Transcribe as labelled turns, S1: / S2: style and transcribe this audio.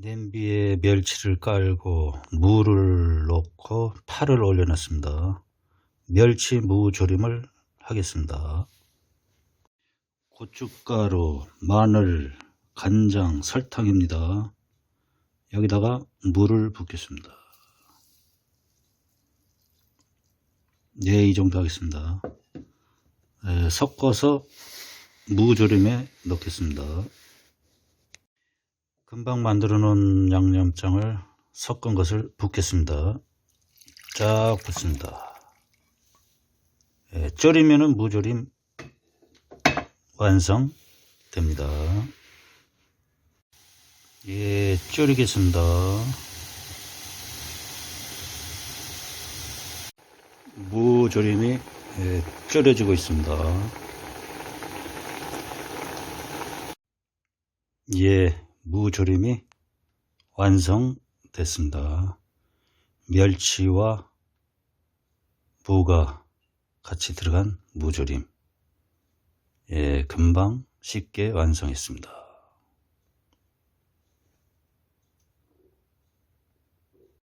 S1: 냄비에 멸치를 깔고 무를 넣고 파를 올려놨습니다. 멸치 무 조림을 하겠습니다. 고춧가루, 마늘, 간장, 설탕입니다. 여기다가 물을 붓겠습니다. 네, 이 정도 하겠습니다. 에, 섞어서 무조림에 넣겠습니다. 금방 만들어 놓은 양념장을 섞은 것을 붓겠습니다. 쫙 붓습니다. 예, 졸이면은 무조림 완성됩니다. 예, 졸이겠습니다. 무조림이 예, 졸여지고 있습니다. 예, 무조림이 완성됐습니다. 멸치와 무가 같이 들어간 무조림. 예, 금방 쉽게 완성했습니다.